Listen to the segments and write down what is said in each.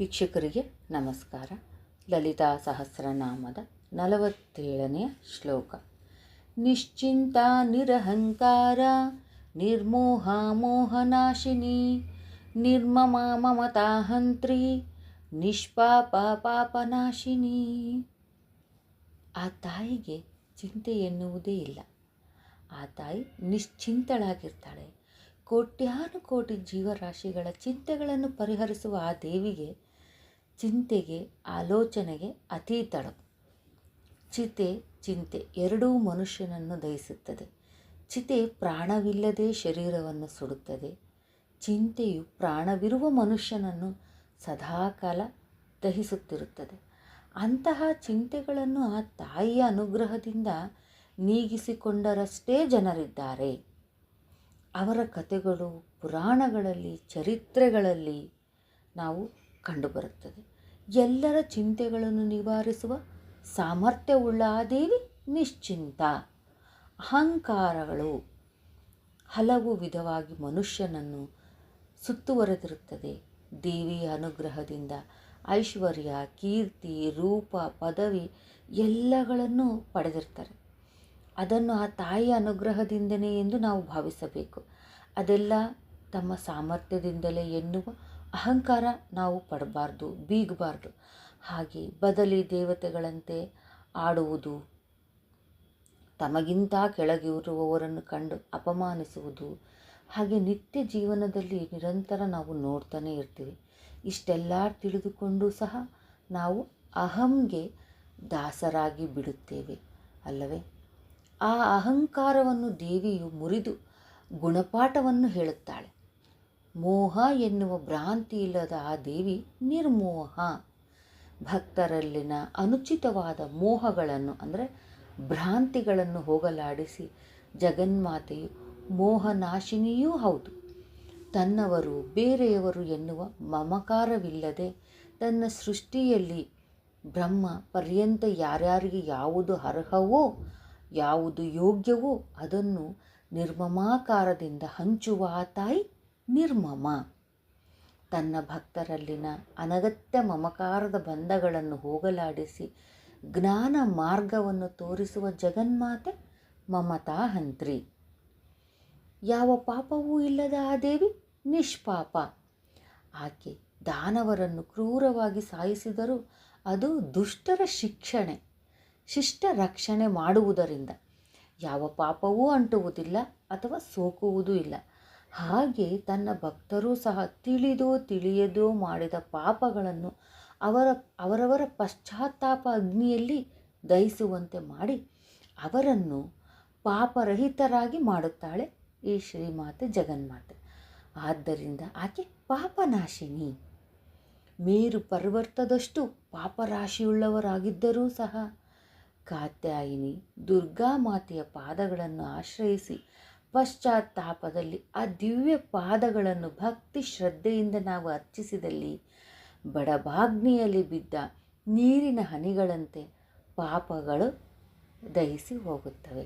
ವೀಕ್ಷಕರಿಗೆ ನಮಸ್ಕಾರ. ಲಲಿತಾ ಸಹಸ್ರನಾಮದ ನಲವತ್ತೇಳನೆಯ ಶ್ಲೋಕ. ನಿಶ್ಚಿಂತ ನಿರಹಂಕಾರ, ನಿರ್ಮೋಹ ಮೋಹನಾಶಿನಿ, ನಿರ್ಮಮ ಮಮತಾ ಹಂತ್ರಿ ನಿಷ್ಪಾಪ ಪಾಪನಾಶಿನಿ. ಆ ತಾಯಿಗೆ ಚಿಂತೆ ಎನ್ನುವುದೇ ಇಲ್ಲ. ಆ ತಾಯಿ ನಿಶ್ಚಿಂತಳಾಗಿರ್ತಾಳೆ. ಕೋಟ್ಯಾನು ಕೋಟಿ ಜೀವರಾಶಿಗಳ ಚಿಂತೆಗಳನ್ನು ಪರಿಹರಿಸುವ ಆ ದೇವಿಗೆ ಚಿಂತೆಗೆ, ಆಲೋಚನೆಗೆ ಅತೀತಳು. ಚಿತೆ, ಚಿಂತೆ ಎರಡೂ ಮನುಷ್ಯನನ್ನು ದಹಿಸುತ್ತದೆ. ಚಿತೆ ಪ್ರಾಣವಿಲ್ಲದೆ ಶರೀರವನ್ನು ಸುಡುತ್ತದೆ. ಚಿಂತೆಯು ಪ್ರಾಣವಿರುವ ಮನುಷ್ಯನನ್ನು ಸದಾಕಾಲ ದಹಿಸುತ್ತಿರುತ್ತದೆ. ಅಂತಹ ಚಿಂತೆಗಳನ್ನು ಆ ತಾಯಿಯ ಅನುಗ್ರಹದಿಂದ ನೀಗಿಸಿಕೊಂಡರಷ್ಟೇ ಜನರಿದ್ದಾರೆ. ಅವರ ಕಥೆಗಳು ಪುರಾಣಗಳಲ್ಲಿ, ಚರಿತ್ರೆಗಳಲ್ಲಿ ನಾವು ಕಂಡುಬರುತ್ತದೆ. ಎಲ್ಲರ ಚಿಂತೆಗಳನ್ನು ನಿವಾರಿಸುವ ಸಾಮರ್ಥ್ಯವುಳ್ಳ ಆ ದೇವಿ ನಿಶ್ಚಿಂತ. ಅಹಂಕಾರಗಳು ಹಲವು ವಿಧವಾಗಿ ಮನುಷ್ಯನನ್ನು ಸುತ್ತುವರೆದಿರುತ್ತದೆ. ದೇವಿಯ ಅನುಗ್ರಹದಿಂದ ಐಶ್ವರ್ಯ, ಕೀರ್ತಿ, ರೂಪ, ಪದವಿ ಎಲ್ಲಗಳನ್ನು ಪಡೆದಿರ್ತಾರೆ. ಅದನ್ನು ಆ ತಾಯಿಯ ಅನುಗ್ರಹದಿಂದನೇ ಎಂದು ನಾವು ಭಾವಿಸಬೇಕು. ಅದೆಲ್ಲ ತಮ್ಮ ಸಾಮರ್ಥ್ಯದಿಂದಲೇ ಎನ್ನುವ ಅಹಂಕಾರ ನಾವು ಪಡಬಾರ್ದು, ಬೀಗಬಾರ್ದು. ಹಾಗೆ ಬದಲಿ ದೇವತೆಗಳಂತೆ ಆಡುವುದು, ತಮಗಿಂತ ಕೆಳಗಿರುವವರನ್ನು ಕಂಡು ಅಪಮಾನಿಸುವುದು, ಹಾಗೆ ನಿತ್ಯ ಜೀವನದಲ್ಲಿ ನಿರಂತರ ನಾವು ನೋಡ್ತಾನೆ ಇರ್ತೀವಿ. ಇಷ್ಟೆಲ್ಲ ತಿಳಿದುಕೊಂಡು ಸಹ ನಾವು ಅಹಂಗೆ ದಾಸರಾಗಿ ಬಿಡುತ್ತೇವೆ, ಅಲ್ಲವೇ? ಆ ಅಹಂಕಾರವನ್ನು ದೇವಿಯು ಮುರಿದು ಗುಣಪಾಠವನ್ನು ಹೇಳುತ್ತಾಳೆ. ಮೋಹ ಎನ್ನುವ ಭ್ರಾಂತಿ ಇಲ್ಲದ ಆ ದೇವಿ ನಿರ್ಮೋಹ. ಭಕ್ತರಲ್ಲಿನ ಅನುಚಿತವಾದ ಮೋಹಗಳನ್ನು, ಅಂದರೆ ಭ್ರಾಂತಿಗಳನ್ನು ಹೋಗಲಾಡಿಸಿ ಜಗನ್ಮಾತೆಯು ಮೋಹನಾಶಿನಿಯೂ ಹೌದು. ತನ್ನವರು ಬೇರೆಯವರು ಎನ್ನುವ ಮಮಕಾರವಿಲ್ಲದೆ ತನ್ನ ಸೃಷ್ಟಿಯಲ್ಲಿ ಬ್ರಹ್ಮ ಪರ್ಯಂತ ಯಾರ್ಯಾರಿಗೆ ಯಾವುದು ಅರ್ಹವೋ, ಯಾವುದು ಯೋಗ್ಯವೋ ಅದನ್ನು ನಿರ್ಮಮಾಕಾರದಿಂದ ಹಂಚುವ ತಾಯಿ ನಿರ್ಮಮ. ತನ್ನ ಭಕ್ತರಲ್ಲಿನ ಅನಗತ್ಯ ಮಮಕಾರದ ಬಂಧಗಳನ್ನು ಹೋಗಲಾಡಿಸಿ ಜ್ಞಾನ ಮಾರ್ಗವನ್ನು ತೋರಿಸುವ ಜಗನ್ಮಾತೆ ಮಮತಾ ಹಂತ್ರಿ. ಯಾವ ಪಾಪವೂ ಇಲ್ಲದ ಆ ದೇವಿ ನಿಷ್ಪಾಪ. ಆಕೆ ದಾನವರನ್ನು ಕ್ರೂರವಾಗಿ ಸಾಯಿಸಿದರೂ ಅದು ದುಷ್ಟರ ಶಿಕ್ಷಣೆ, ಶಿಷ್ಟ ರಕ್ಷಣೆ ಮಾಡುವುದರಿಂದ ಯಾವ ಪಾಪವೂ ಅಂಟುವುದಿಲ್ಲ ಅಥವಾ ಸೋಕುವುದೂ ಇಲ್ಲ. ಹಾಗೆ ತನ್ನ ಭಕ್ತರೂ ಸಹ ತಿಳಿದೋ ತಿಳಿಯದೋ ಮಾಡಿದ ಪಾಪಗಳನ್ನು ಅವರ, ಅವರವರ ಪಶ್ಚಾತ್ತಾಪ ಅಗ್ನಿಯಲ್ಲಿ ದಹಿಸುವಂತೆ ಮಾಡಿ ಅವರನ್ನು ಪಾಪರಹಿತರಾಗಿ ಮಾಡುತ್ತಾಳೆ ಈ ಶ್ರೀಮಾತೆ ಜಗನ್ಮಾತೆ. ಆದ್ದರಿಂದ ಆಕೆ ಪಾಪನಾಶಿನಿ. ಮೇರು ಪರ್ವತದಷ್ಟು ಪಾಪರಾಶಿಯುಳ್ಳವರಾಗಿದ್ದರೂ ಸಹ ಕಾತ್ಯಾಯಿನಿ ದುರ್ಗಾ ಮಾತೆಯ ಪಾದಗಳನ್ನು ಆಶ್ರಯಿಸಿ ಪಶ್ಚಾತ್ತಾಪದಲ್ಲಿ ಆ ದಿವ್ಯ ಪಾದಗಳನ್ನು ಭಕ್ತಿ ಶ್ರದ್ಧೆಯಿಂದ ನಾವು ಅರ್ಚಿಸಿದಲ್ಲಿ ಬಡಭಾಗ್ನಿಯಲ್ಲಿ ಬಿದ್ದ ನೀರಿನ ಹನಿಗಳಂತೆ ಪಾಪಗಳು ದಹಿಸಿ ಹೋಗುತ್ತವೆ.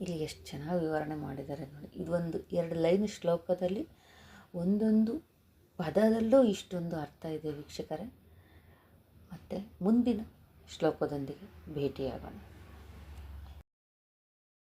ಇಲ್ಲಿ ಎಷ್ಟು ಚೆನ್ನಾಗಿ ವಿವರಣೆ ಮಾಡಿದ್ದಾರೆ ನೋಡಿ. ಇದೊಂದು ಎರಡು ಲೈನ್ ಶ್ಲೋಕದಲ್ಲಿ ಒಂದೊಂದು ಪದದಲ್ಲೂ ಇಷ್ಟೊಂದು ಅರ್ಥ ಇದೆ ವೀಕ್ಷಕರೇ. ಮತ್ತು ಮುಂದಿನ ಶ್ಲೋಕದೊಂದಿಗೆ ಭೇಟಿಯಾಗೋಣ.